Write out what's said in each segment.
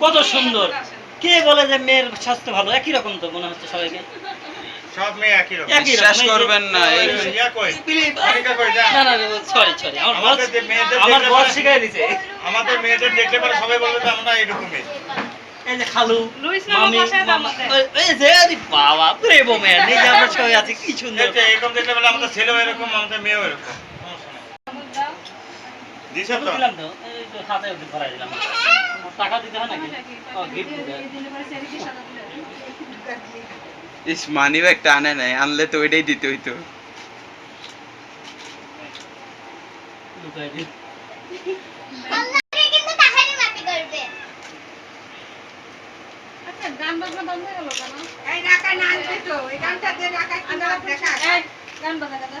কত সুন্দর। কে বলে যে মেয়ের স্বাস্থ্য ভালো? একই রকম তো মনে হচ্ছে সবাইকে। সব মেয়ে একই রকম। বিশ্বাস করবেন না এই ওই কই? Believe- মনিকা কই যা। না না সরি সরি আমার বস আমাদের যে মেয়েদের আমার বস শিখাই দিছে। আমাদের মেয়েদের দেখলে পরে সবাই বলবে যে আমরা এরকমই এই যে খালু মামি বাসায় তো মামা। আমাদের। এই- এই যে আরে বাবা প্রেম ম্যান এই আমরা সবাই আছি কি সুন্দর। এরকম বলে আমাদের ছেলেও এরকম আমাদের মেয়েও এরকম। তো তো এই তো দিলাম। টাকা দিতে হয় নাকি? ও গিফট দিতে ইস মানি ব্যাগটা আনে নাই আনলে তো ওইটাই দিতে হইতো। লুকাই দিই। আল্লাহকে কিন্তু তাহারি মাটি করবে আচ্ছা গান বাজনা বন্ধ হয়ে গেল কেন? এই ঢাকা না আনতে তো। এই গানটা দিয়ে ঢাকা কি দেখা এই, গান বাজা দাদা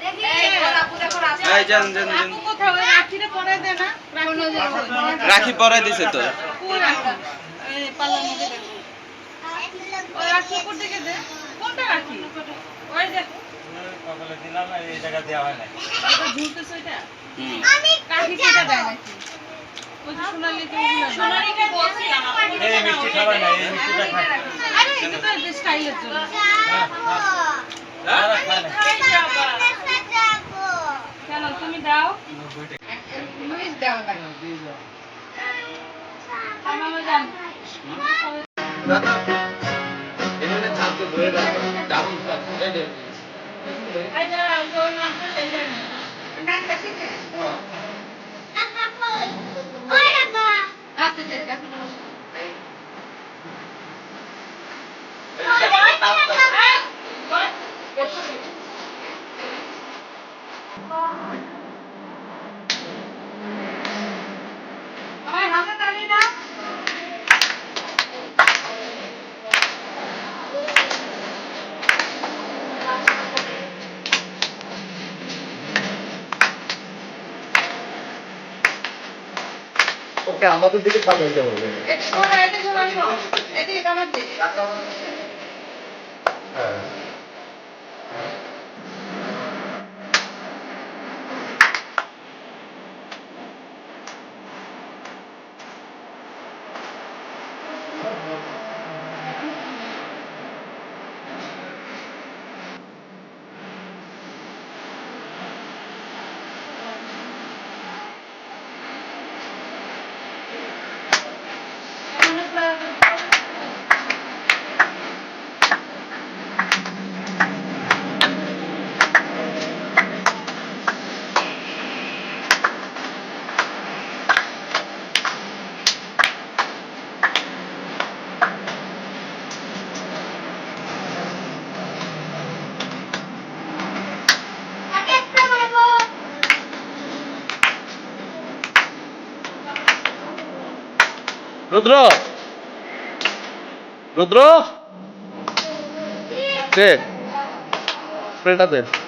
নাচে না ঢাকারে সারাদিন ধরে করে অনুষ্ঠান। আব্বু তাও নিয়েছে থাকতো। পেন্ডে হেসে চলে গেছে নাই দাও দাও দাও দাও, যাই যাই ওই শেষ এই, আমার মোবাইলে আছে আমার মোবাইলে আছে পেন্ডে নাই এই, আমার মোবাইলে আছে এই প্রম তাহি বাকি তুমি মোবাইল দিতে লাগবে না 100 ঘণ্টা আরে তোমার পরে আমি দেখাবো দেখি এই যান যান যান আপু কোথাও ওই রাখিটা পরে দে না রাখি পরাই দিছে তো কই রাখি এই পাল্লার মধ্যে দেখো ওই রাখি উপর দিকে দে কোনটা রাখি ওই যে সকালে দিলাম এই জায়গা দেওয়া হয় নাই এটা ঝুলতেছে এটা হুম। আমি রাখি। কেটে দেয় নাকি ওই যে সোনালি তো সোনালিকে বলছিলাম এই মিষ্টি খাবার কেন তুমি দাও। লুইস দেওয়া লাগে আমার জান এই যে। গোল মাছ এই যে গানটা শিখে ওই বাবা আস্তে আস্তে আমার হাতে তালি দাও আমাদের দিকে পাঠাইতে হবে। ¡Rodro! ¡Rodro! ¿Qué? Sí. Sí.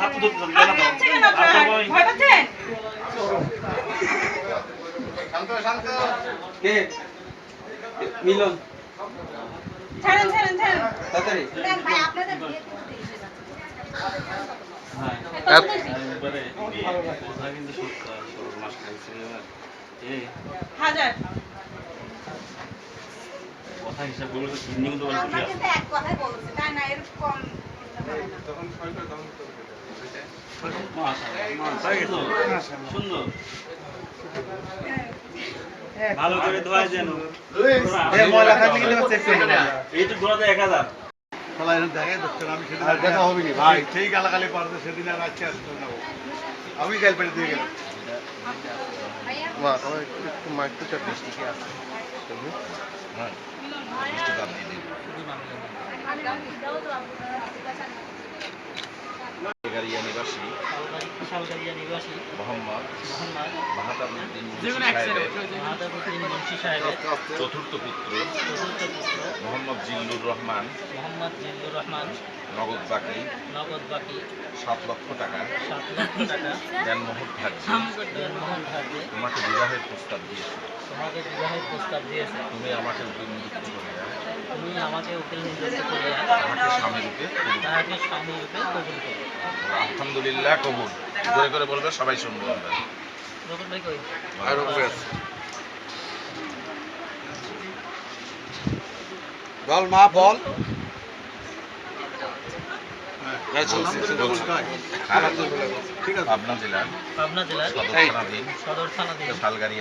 হাত ধরতে দিচ্ছে কেন আপনার? কে মিলন ছাড়েন, ছাড়েন, ছাড়েন। তাড়াতাড়ি ভাই আপনাদের। কথা হিসাব বলে তো কিডনি কিন্তু আমরা কিন্তু এক কথাই বলছি তাই না এরকম মাশাআল্লাহ, সুন্দর ভালো করে ধোয়া যেন। এই তো ঘোরাতে এক হাজার। আর দেখা হবে নি ভাই। সেই গালাগালি পারবে সেদিন আর আজকে আসতে না আমি গাল পেড়ে দিয়ে গেলাম। মা তোমার একটু মা একটু চাপ আছে গাড়িয়া নিবাসী। শালগাড়িয়া নিবাসী। মোহাম্মদ মোহাম্মদ মাহাতাবুদ্দিন সাহেবের মাহাতাবুদ্দিন মুন্সি সাহেবের চতুর্থ পুত্র চতুর্থ পুত্র মোহাম্মদ জিল্লুর রহমান। মোহাম্মদ জিল্লুর রহমান। নগদ বাকি। নগদ বাকি। সাত লক্ষ টাকা। সাত লক্ষ টাকা। দেনমোহর ধার্য দেনমোহন ধার্যে তোমাকে বিবাহের প্রস্তাব দিয়েছে। তোমাকে বিবাহের প্রস্তাব দিয়েছে। তুমি আমাকে উকিল নিযুক্ত করিয়া তুমি আমাকে উকিল নিযুক্ত করিয়া আমাকে স্বামী রূপে কবুল করো। তাহাকে স্বামী রূপে কবুল করো। আলহামদুলিল্লাহ কবুল। জোরে করে বলবে সবাই শুনব আমরা। আর বল মা বল। পাবনা জেলার পাবনা জেলার সদর থানাধীন। সদর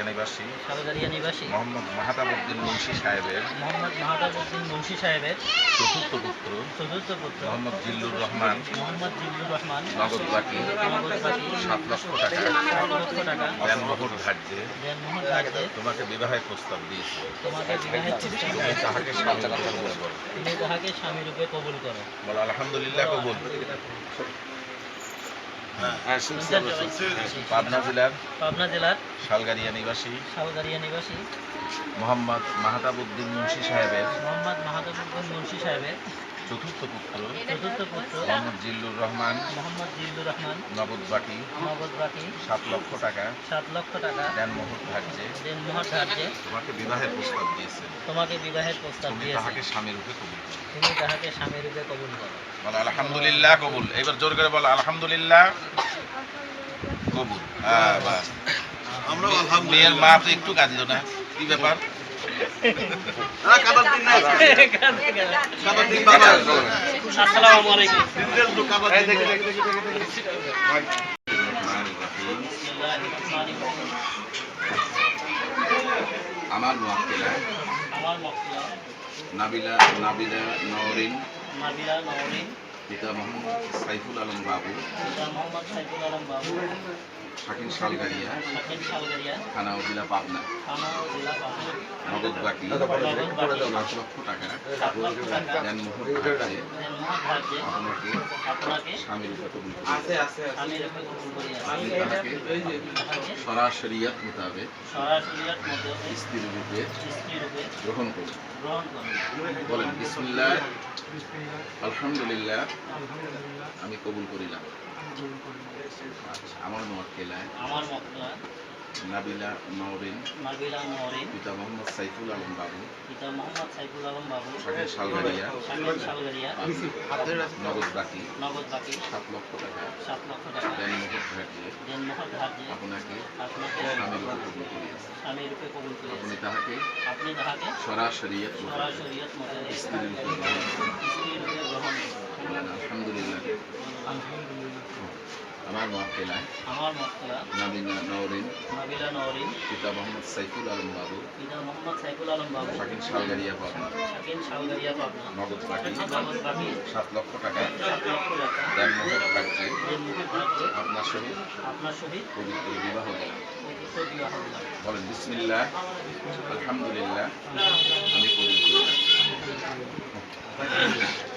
নিবাসী। শালগাড়িয়া নিবাসী। মোহাম্মদ মাহাতাবুদ্দিন মুন্সি সাহেবের মোহাম্মদ মাহাতাবুদ্দিন মুন্সি সাহেবের চতুর্থ পুত্র। চতুর্থ পুত্র। মোহাম্মদ জিল্লুর রহমান। মোহাম্মদ জিল্লুর রহমান। নগদ বাকি। নগদ বাকি। সাত লক্ষ টাকা। সাত লক্ষ টাকা। তোমাকে বিবাহের প্রস্তাব দিয়েছে। তোমাকে বিবাহের প্রস্তাব তাহাকে স্বামী রূপে কবুল করো। তুমি তাহাকে স্বামী রূপে কবুল করো। বলো আলহামদুলিল্লাহ কবুল। পাবনা জেলার পাবনা জেলার শালগারিয়া নিবাসী শালগাড়িয়া নিবাসী। মোহাম্মদ মাহাতাবুদ্দিন মুন্সি সাহেবের মোহাম্মদ মাহাতাবুদ্দিন মুন্সি সাহেবের চতুর্থ পুত্র চতুর্থ পুত্র মোহাম্মদ জিল্লুর রহমান মোহাম্মদ জিল্লুর রহমান নগদ বাকি নগদ বাকি সাত লক্ষ টাকা সাত লক্ষ টাকা দেনমোহর ধার্যে। দেনমোহর ধার্যে। তোমাকে বিবাহের প্রস্তাব দিয়েছে। তোমাকে বিবাহের প্রস্তাব তুমি দিয়েছে। তাহাকে স্বামী রূপে কবুল করো। তুমি তাহাকে স্বামী রূপে কবুল করো। বলো আলহামদুলিল্লাহ কবুল। এবার জোর করে বলো আলহামদুলিল্লাহ কবুল। হ্যাঁ বাস আমরা মেয়ের মা তো একটু কাঁদিল না? কি ব্যাপার? আসসালামু আলাইকুম। রহিম। আমার মোয়াক্কেলা আমার নাবিলা নাবিলা নওরিন নাবিলা নওরিন। পিতা মোহাম্মদ সাইফুল আলম বাবু। পিতা মোহাম্মদ সাইফুল আলম বাবু। শাকিন শালগাড়িয়া শাকিন শালগাড়িয়া। থানা উপজেলা পাবনা। থানা জেলা পাবনা নগদ বাকি। লক্ষ টাকা। আপনাকে আপনাকে স্বামী রূপে কবুল করি। স্বামী রূপে কবুল করিয়াছি আপনি তাহাকে তাহাকে সরাসরিয়াত মোতাবেক স্ত্রী রূপে গ্রহণ করুন। বলেন বিসমিল্লাহ আলহামদুলিল্লাহ আমি কবুল করিলাম। আচ্ছা, আমার মোয়াক্কেলায় আমার মক্তলা নাবিলা নওরিন নাবিলা নওরিন পিতা মোহাম্মদ সাইফুল আলম বাবু। পিতা মোহাম্মদ সাইফুল আলম বাবু। শালগাড়িয়া শালগাড়িয়া নগদ বাকি। নগদ বাকি। সাত লক্ষ টাকা। সাত লক্ষ টাকা। দেনমোহর ধার্যে দেনমোহর ধার্যে আপনাকে আপনাকে স্বামী রূপে কবুল করিয়াছি। স্বামী রূপে কবুল করিয়াছি। আপনি তাহাকে আপনি তাহাকে সরাসরিয়াত মধ্যে স্ত্রী রূপে গ্রহণ করুন। আলহামদুলিল্লাহ। আমার মোয়াক্কেলায় আমার মক্তলা নাবিলা নওরিন নাবিলা নওরিন পিতা মোহাম্মদ সাইফুল আলম বাবু পিতা মোহাম্মদ সাইফুল আলম বাবু শাকিন শালগাড়িয়া পাবনা শাকিন শালগাড়িয়া পাবনা নগদ বাকি নগদ বাকি সাত লক্ষ টাকা সাত লক্ষ টাকা দেনমোহর নিকট রাখছে আপনার সহিত আপনার সহিত পবিত্র বিবাহ দেন। পবিত্র বলেন বিসমিল্লাহ আলহামদুলিল্লাহ আমি কবুল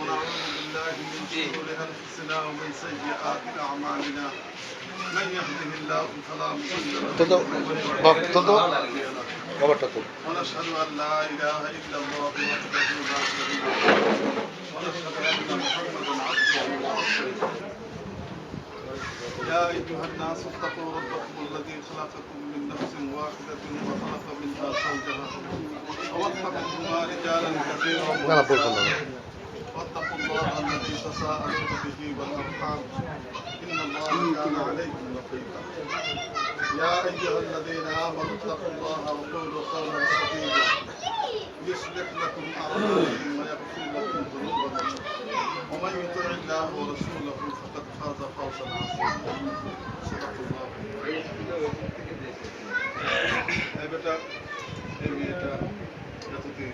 ونعوذ بالله من شرور أنفسنا ومن سيئات أعمالنا من يهده الله فلا مضل له ونشهد أن لا إله إلا الله وحده لا شريك له. ونشهد أن محمدا عبده ورسوله يا أيها الناس اتقوا ربكم الذي خلقكم من نفس واحدة وخلق منها زوجها ووفقكم رجالا كثيرا ونساء واتقوا الله الذي تساءلون به والأرحام إن الله كان عليكم رقيبا يا أيها الذين آمنوا اتقوا الله وقولوا قولا سديدا يصلح لكم أعمالكم ويغفر لكم ذنوبكم ومن يطع الله ورسوله فقد فاز فوزا عظيما صدق الله এই বেটা এই মেয়েটা এতদিন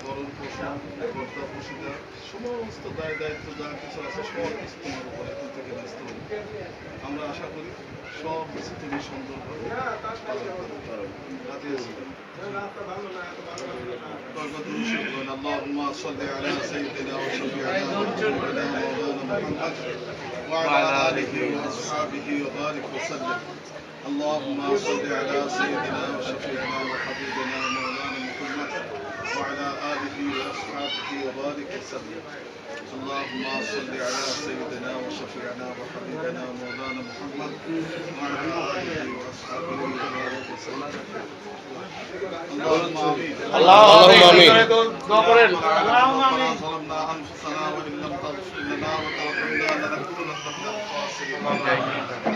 ভরণ পোষণ কর্তা পোষিতা সমস্ত দায় দায়িত্ব যা কিছু আছে সব কিছু তোমার উপর এখন থেকে ন্যস্ত হবে আমরা আশা করি সব কিছু তুমি সুন্দরভাবে পালন করতে পারো রাজি আছি اللهم صل على سيدنا وشفيعنا ونبينا مولانا محمد وعلى اله واصحابه وبارك وسلم اللهم صل على سيدنا وشفيعنا وحبيبنا مولانا محمد وعلى آله وأصحابه وبارك وسلم. اللهم صل على سيدنا وشفيعنا وحبيبنا مولانا محمد وعلى آله وأصحابه وبارك وسلم. اللهم آمين. اللهم آمين. اللهم آمين. ظلمنا أنفسنا وإن لم تغفر لنا وترحمنا لنكونن من الخاسرين.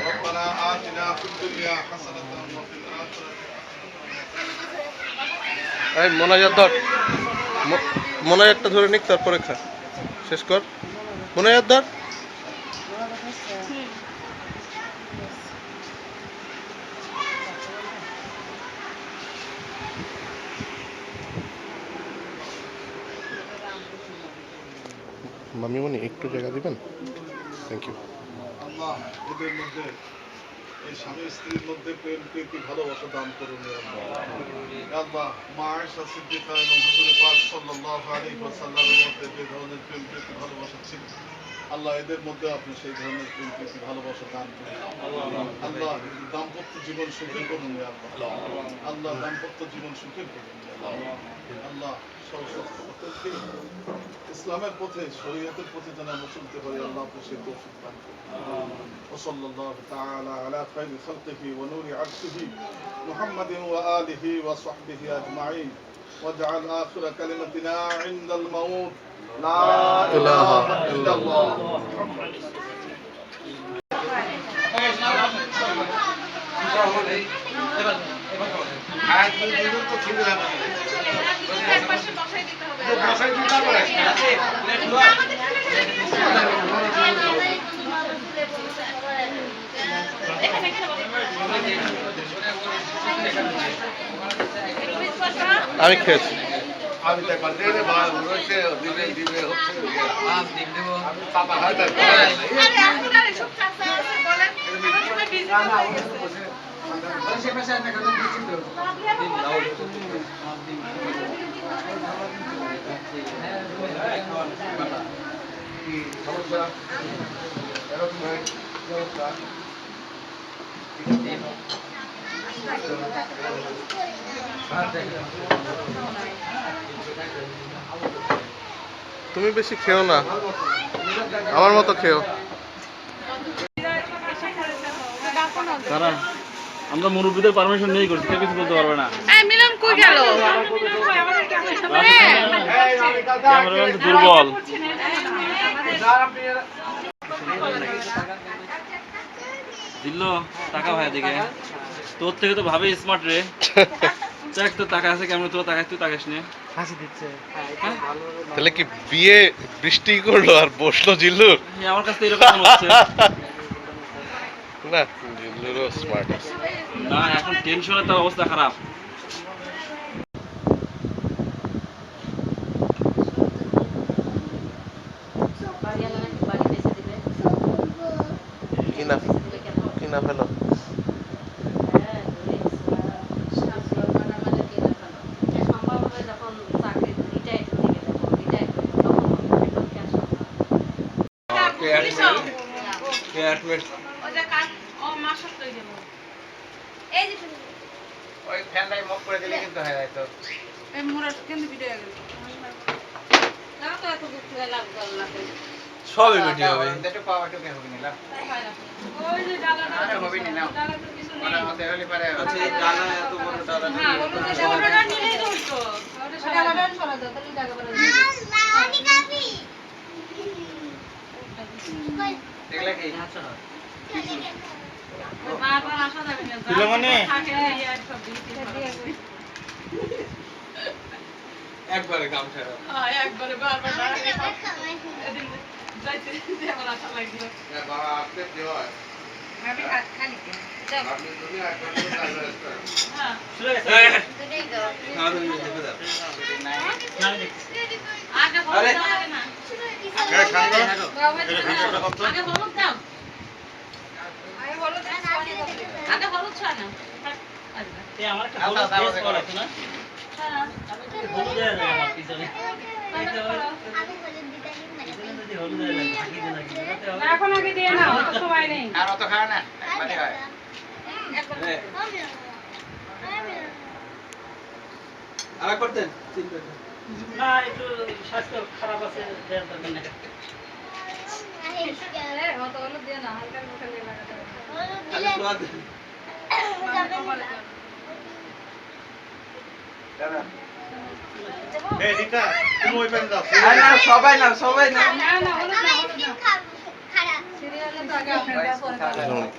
ربنا آتنا في الدنيا حسنة وفي الآخرة এই মোনাজাত ধর। মোনাজাতটা ধরে নিক, তারপরে খা। শেষ কর। মোনাজাত ধর। মামিমণি, একটু জায়গা দিবেন? থ্যাংক ইউ এই স্বামী স্ত্রীর মধ্যে প্রেম, প্রীতি, ভালোবাসা দান করুন আল্লাহ মা আয়েশা সিদ্দিকা এবং হুজুর পাক সাল্লাল্লাহু আলাইহি ওয়াসাল্লামের মধ্যে যে ধরনের প্রেম, প্রীতি, ভালোবাসা ছিল আল্লাহ এদের মধ্যে আপনি সেই ধরনের প্রেম প্রীতি ভালোবাসা দান করুন আল্লাহ দাম্পত্য জীবন সুখী করুন ইয়া আল্লাহ আল্লাহ দাম্পত্য জীবন সুখী করুন ইয়া আল্লাহ আল্লাহ সর্বশক্তি ইসলামের পথে শরীয়তের পথে যেন আমরা চলতে পারি আল্লাহ আপনি সেই তৌফিক দান করুন وصلى الله تعالى على خير خلقه ونور عرشه محمد وآله وصحبه أجمعين واجعل آخر كلمتنا عند الموت لا إله إلا الله একপাশে বসাই দিতে হবে এখানে এখানে বসো। আমি খেয়েছি আমি দেখবার দিলে ভাই রয়েছে দিবে দিবে হচ্ছে আরে এখন আর এসব চাচা আছে বলেন সবাই busy হয়ে গেছে। তুমি বেশি খেও না। আমার মতো খেও। তারা আমরা মুরব্বীদের পারমিশন নিয়েই করছি কেউ কিছু বলতে পারবে না। মিলন কই গেল? দুর্বল। দিল টাকা ভাই দিকে। তোর থেকে তো ভাবে স্মার্ট রে। দেখ তো টাকা আছে কেমন? তোর টাকা তুই টাকাস নে। তাহলে কি বিয়ে বৃষ্টি করল আর বসল জিল্লুর? এই আমার কাছে এরকম মনে হচ্ছে। না জিল্লুরও স্মার্ট না এখন টেনশনে তার অবস্থা খারাপ। কিনা কিনা ফেলো। ও এই যে ওই ফ্যানটাই মক করে দিলে কিন্তু হয়ে যায় তো। এই মুরাদ কেন ভিডিও গেল। না তো এত দুঃখ সবই ভিডিও হবে। একটু পাওয়া একটু হবে নিলাম ওই যে ডালাটা আরে হবে নি নাও। ডালাটা কিছু নেই। ওটা হতে পারে আচ্ছা ডালা এত বড় ডালা হ্যাঁ ওটা নিলেই তো হতো ওটা ডালাটা সরা দাও তাহলে জায়গা পারে মানি? কি? একবারে কাম ছাড়া হ্যাঁ একবারে বারবার যাইতে যে আমার আশা লাগল। বাবা আসতে দেওয়া। আমি খালি এখন আগে দিয়ে নাও অত সময় নেই। আর অত খায় না হয়। না, একটু স্বাস্থ্য খারাপ আছে, দেওয়ার দরকার নেই। না সবাই না সবাই না।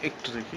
একটু দেখি।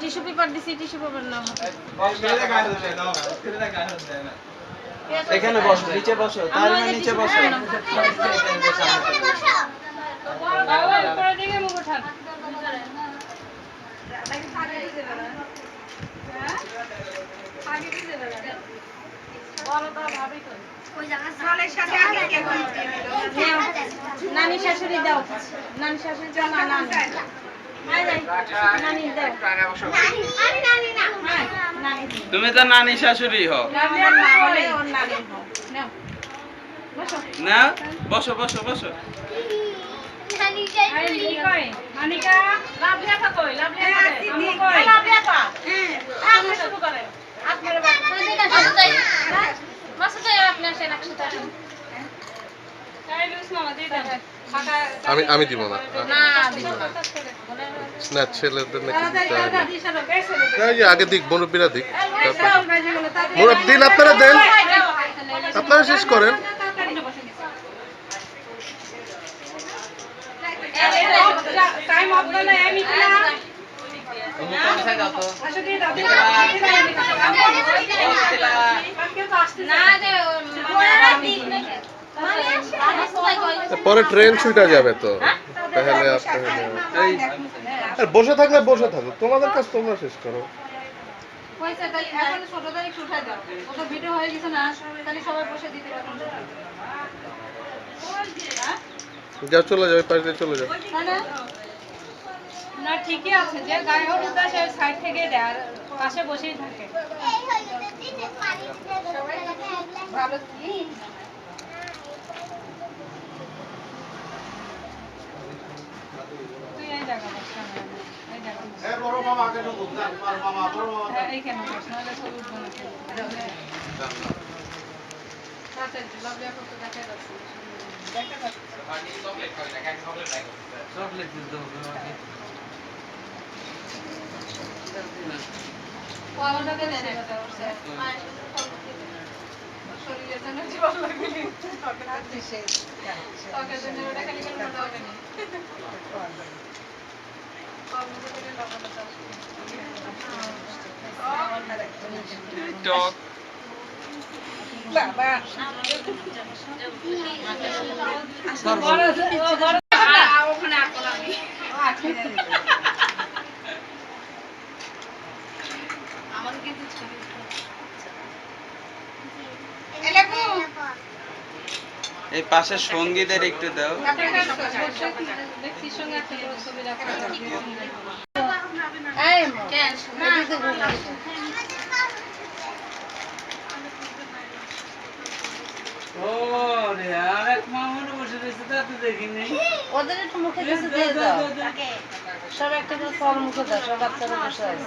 টিস্যু পেপার দিছি টিস্যু পেপার নাও। এখানে বসো নিচে বসো তার নিচে বসো। বাবা উপরে দিকে মুখ উঠান জলের সাথে আগে কে বলতে নানি শাশুড়ি দাও। নানি শাশুড়ি দাও না। তুমি তো নানি শাশুড়ি হও। লাভলিয়ার না? হলে ওর নানি হও নাও বসো বসো বসো। আমি আমি দিব না। না ছেলেদের নাকি আগে দিক মুরব্বীরা দিক মুরব্বী দিন আপনারা দেন আপনারা শেষ করেন পরে ট্রেন ছুটে যাবে তো তাহলে আপনারা আর বসে থাকলে বসে থাকো তোমাদের কাজ তোমরা শেষ করো। ভিডিও হয়ে গেছে না তাহলে সবাই বসে দিতে পারবেন যাও চলে যাও পাশ দিয়ে চলে যাও। না? না। ঠিকই আছে যে গায়ে হলুদ দেয় সে সাইড থেকে দেয় আর পাশে বসেই থাকে। হলো ভালো কি তুই এই জায়গা বস ক্যামেরা এই জায়গা বস। এ বড় মামা আগে ঢুকো যান, বড় মামা বড় মামা হ্যাঁ, এইখানে বস নাহলে ছবি উঠবে না কেউ। তাড়াতাড়ি, লাভলি আপু তো দেখা যাচ্ছে। দেখা যাচ্ছে। চকলেট দিতে হবে আমাকে। ফলটাকে দে ত্বকের জন্য ওটা খালি করে মোটা হবে না। ফলগুলো থেকে লবণটা আসবে। টক বাবা বড় ও বড় ওখানে আসব না আমি আমাকে কিন্তু ছবি এলাকু এই পাশে সঙ্গীদের একটু দাও। ওদের একটু মুখে কিছু দিয়ে দাও। সব একটা করে ফল মুখে দাও সব বাচ্চারা বসে আছে।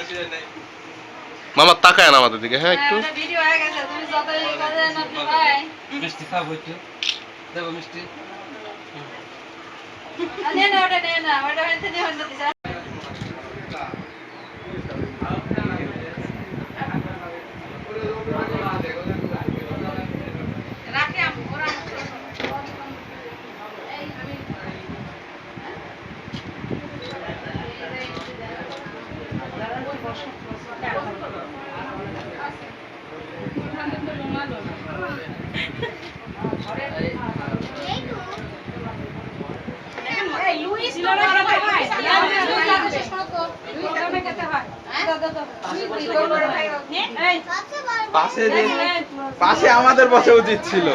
মামা তাকায় না আমাদের দিকে হ্যাঁ একটু। ভিডিও হয়ে মিষ্টি খাব একটু। দেবো মিষ্টি। নে না ওটা নে না ওটা হইতে দিয়ে হইতে দিছে রাখি আমি ওরা পাশে যে পাশে আমাদের বসা উচিত ছিল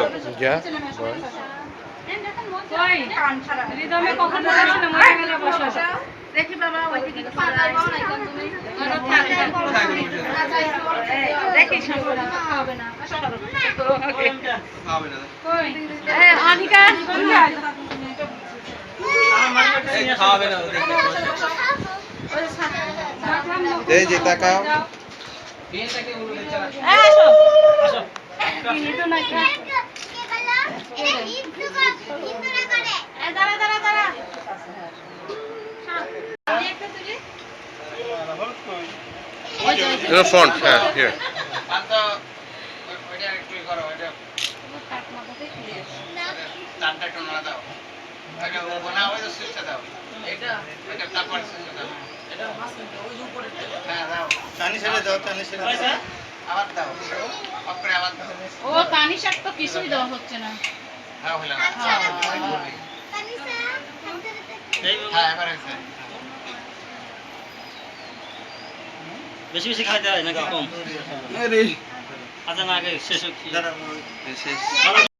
রিদমে কখন বসে দেখি বাবা ওইদিকে দেখি হবে না। অনিকা এই খাওয়াবে না ওদের। এই যে তাকাও। ফন্ট হ্যাঁ হিয়ার টানি ছেড়ে দাও টানি ছেড়ে দাও ও পানি শাক তো কিছুই দেওয়া হচ্ছে না এই বেশি বেশি খাইতে হয় নাকি কম আচ্ছা না আগে। শেষ